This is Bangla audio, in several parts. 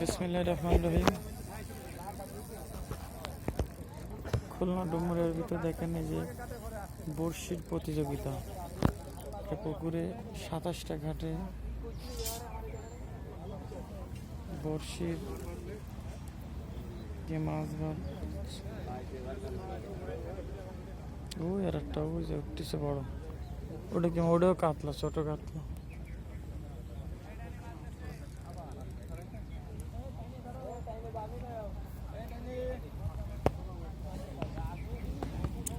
বিসমিল্লাহ রহমান রহিম। খুলনা ডুমুরের ভিতর দেখেন যে বড়শির প্রতিযোগিতা। পুকুরে সাতাশটা ঘাটে বড়শির যে মাছ ধর ওই আর একটা ওই যে উঠতেছে বড়। ওটা কি ওটাও কাতলা, ছোট কাতলা।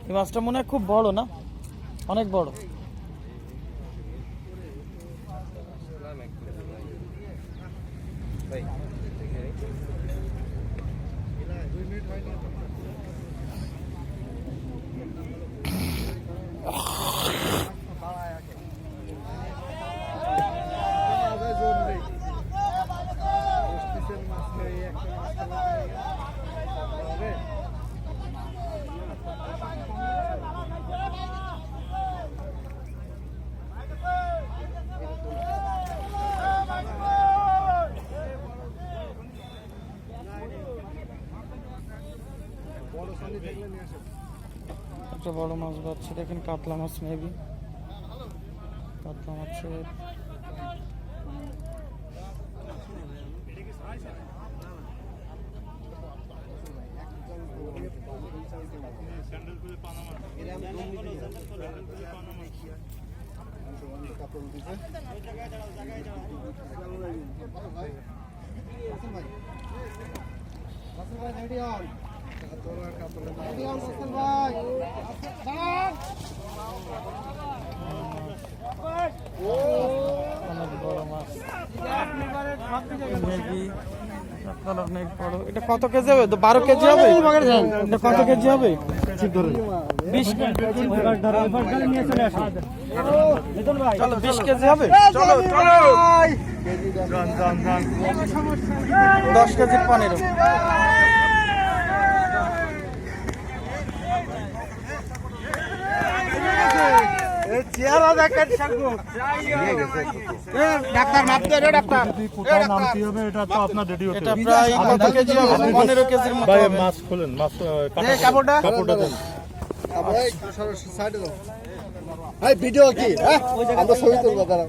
এই মাছটা মনে হয় খুব বড় না? অনেক বড়। একটা বড় মাছ পাচ্ছে দেখেন কাতলা মাছ মেবি কাতলা মাছের মেবি আপনার এটা কত কেজি হবে? তো বারো কেজি হবে? কত কেজি হবে? বিশ কেজি। হবে? চলো দশ কেজির পনেরো। ডাক্তার মাপতে রে ডাক্তার। যদি কোথাও নামতে হবে এটা তো আপনার রেডি হতে এটা প্রায় কত কেজি হবে পনেরো কেজির মতো ভাই মাছ খোলেন মাছ কাটা কাপড়টা? কাপড়টা। দেন। ভিডিও কি? হ্যাঁ? আমরা ছবি তুলবো দাঁড়া